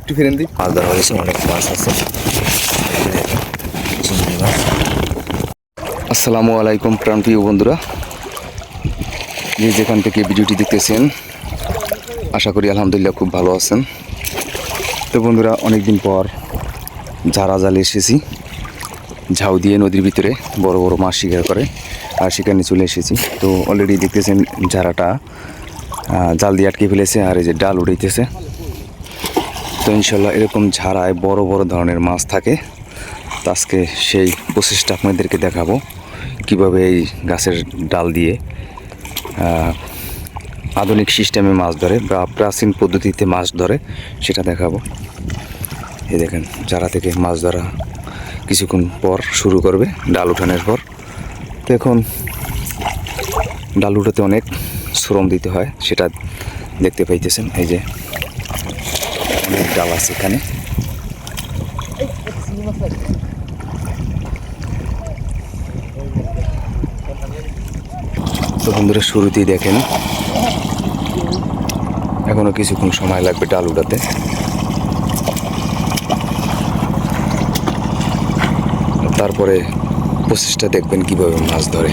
একটু ফেরেন দি মাছ ধরা হয়েছে অনেক মাছ আছে। আসসালামু আলাইকুম প্রাণপ্রিয় বন্ধুরা। যে যেখান থেকে ভিডিওটি দেখতেছেন আশা করি আলহামদুলিল্লাহ খুব ভালো আছেন। তো বন্ধুরা অনেকদিন পর ঝাড়া জালে এসেছি। ঝাউ দিয়ে নদীর ভিতরে বড় বড় মাছ শিকার করে আর সেখানে চলে এসেছি। তো অলরেডি দেখতেছেন ঝাড়াটা। জাল দিয়ে আটকে ফেলেছে আর এই যে ডাল উড়াইতেছে তো ইনশাল্লাহ এরকম ঝাড়ায় বড় বড় ধরনের মাছ থাকে। তো আজকে সেই প্রসেসটা আপনাদেরকে দেখাবো কীভাবে এই গাছের ডাল দিয়ে আধুনিক সিস্টেমে মাছ ধরে বা প্রাচীন পদ্ধতিতে মাছ ধরে সেটা দেখাবো। এই দেখেন যারা থেকে মাছ ধরা কিছুক্ষণ পর শুরু করবে, ডাল উঠানোর পর। তো এখন ডাল উঠাতে অনেক শ্রম দিতে হয়, সেটা দেখতে পাইতেছেন। এই যে, অনেক ডাল আছে এখানে। বন্ধুরা, শুরুতেই দেখেন, এখনও কিছুক্ষণ সময় লাগবে ডাল উঠাতে। তারপরে প্রচেষ্টা দেখবেন কীভাবে মাছ ধরে।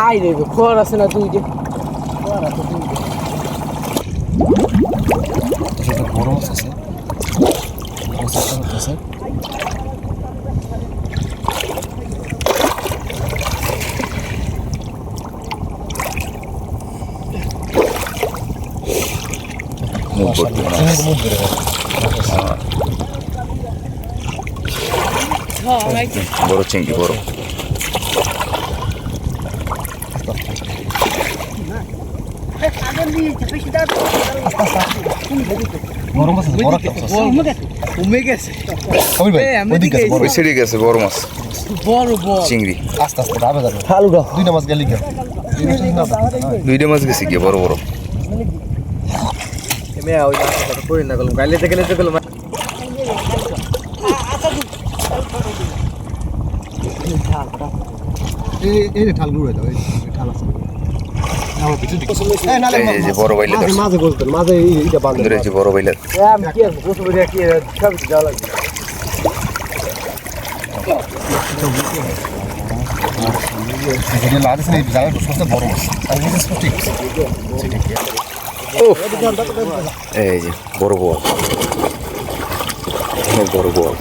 আই রে খোর আছে না তুই যে বড় মাছ আছে মুখ ভর্তি মাছ। বড় চিংড়ি বড় কমে গেছে এই, আমি দিকে ওই সিঁড়ি গেছে বড় মাছ বড় বড়। চিংড়ি। আস্তে আস্তে যাবে। যাবে দুইটা মাছ গেলি দুইটা মাছ গেছে গিয়ে বড় বড়। গাইলে গেলে তো গেলাম এই রে ঠাল ঘুরে দাও এই এই ঠাল আছে। আমার পিছু দিকে এই নালে এই যে বড় বাইলে মাঝে বলতেন মাঝে এইটা বাঁধ বন্ধুরা বড় বাইলে কি আছে কি সব যাওয়া লাগবে। এই যে বড়। বল বড় বল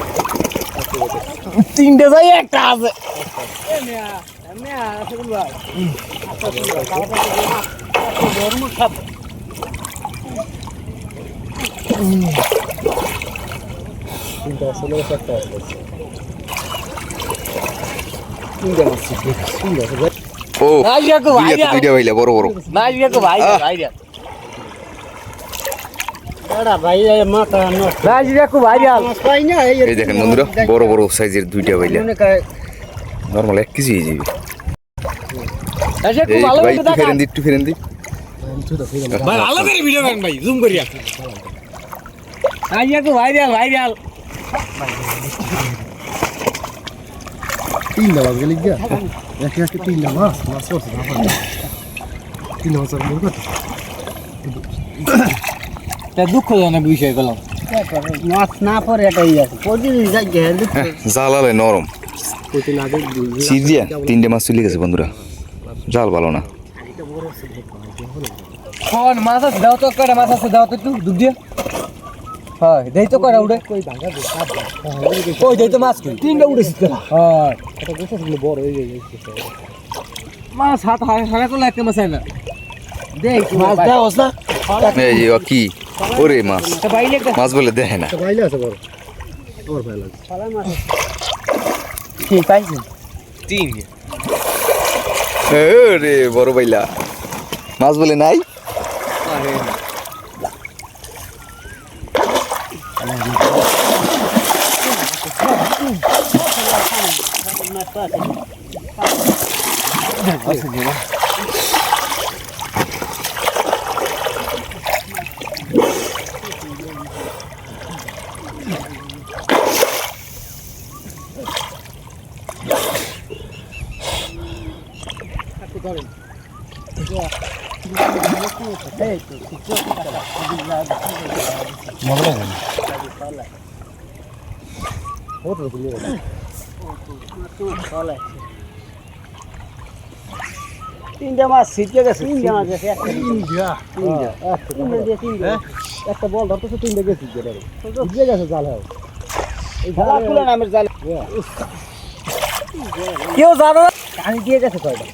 তিনটে যাই একটা আছে। ও দুইটা দুইটা বড় বড় ভাই দেখো ভাই আহ। ভাই দেখো ভাই দেখো ভাই এই দেখেন বন্ধুরা বড় বড় সাইজের দুইটা বাইলে নর্মাল এক কেজি যাবে। একটু করে ফেরেন দি একটু ফেরেন দি। ভাই ভালো করে ভিডিও করেন ভাই জুম করিয়া ভাই দেখো ভাইরাল ভাইরাল তিনটা মাছ গেলি গিয়া একে একে তিনটা মাছ মাছ করছে তিনটা মাছ আর তা দুঃখজনক বিষয় গেলাম মাছ না পরে এটাই আছে। প্রতিদিন যাই গেছে জাল নরম। ছিপ দিয়া তিনটে মাছ চলে গেছে বন্ধুরা। জাল ভালো না। কোন মাছ আছে দাও তো কয়টা মাছ আছে দাও তো একটু দুধ দিয়ে। হয় দেই তো কয়টা উড়ে। কই দেই তো মাছ তিনটা উড়েছে তো। হয়। বড় হয়ে যায় মাছ হাত হারা করলে একটা মাছ হয় না দেই মাছ দাও না? এই কি? ওরে মাছ। মাছ বলে দেখে না। আছে বড়। আমার ভাই লাগে ঠিক পাইছি তিন রে বড় বাইলা মাছ বলে নাই? তিনটা মাছ ছিটকে গেছে। তিনটা মাছ গেছে একটা একটা বল। ধরতেছে তিনটা গেছে ছিটকে গেছে জাল হয়। জাল জাল। কেউ জানো পানি দিয়ে গেছে কয়টা?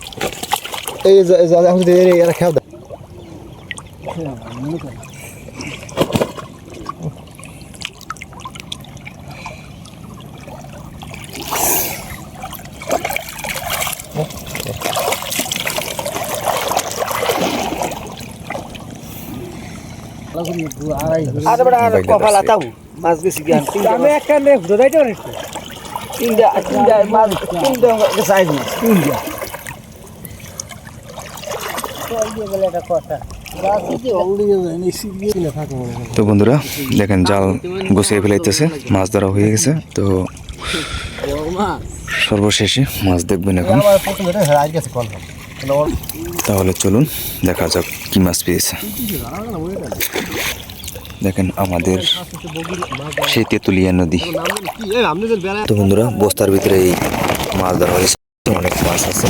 আরে বড় আর বাইরে কপাল আছে। আতাও মাছ গেছে জ্ঞান তিনটা আমি একটা নে দদাইতে পারিস তিনটা তিনটা মাছ তিনটা সাইজ মাছ তিনটা তো বন্ধুরা দেখেন জাল গুছিয়ে ফেলাইতেছে মাছ ধরা হয়ে গেছে। তো সর্বশেষে মাছ দেখবেন এখন। তাহলে চলুন দেখা যাক কি মাছ পেয়েছে। দেখেন আমাদের সেই তেঁতুলিয়া নদী। তো বন্ধুরা বস্তার ভিতরে এই মাছ ধরা হয়েছে অনেক মাছ আছে।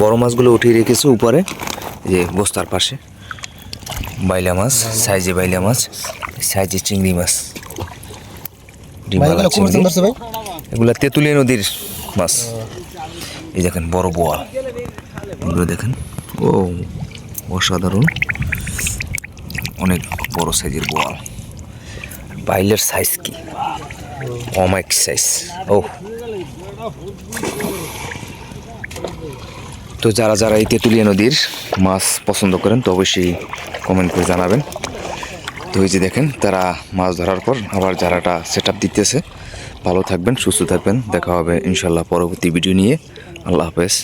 বড় মাছগুলো উঠিয়ে রেখেছে উপরে যে বস্তার পাশে। বাইলা মাছ সাইজে বাইলা মাছ সাইজে চিংড়ি মাছ। এগুলা তেঁতুলিয়া নদীর মাছ। এই দেখেন বড় বোয়াল এগুলো দেখেন। ও অসাধারণ। অনেক বড় সাইজের বোয়াল বাইলের সাইজ কি? অমাইক সাইজ ও তো যারা যারা এই তেঁতুলিয়া নদীর মাছ পছন্দ করেন, তো অবশ্যই কমেন্ট করে জানাবেন। তো এই যে দেখেন, তারা মাছ ধরার পর আবার যারাটা সেট আপ দিতেছে, ভালো থাকবেন, সুস্থ থাকবেন। দেখা হবে ইনশাল্লাহ পরবর্তী ভিডিও নিয়ে। আল্লাহ হাফেজ।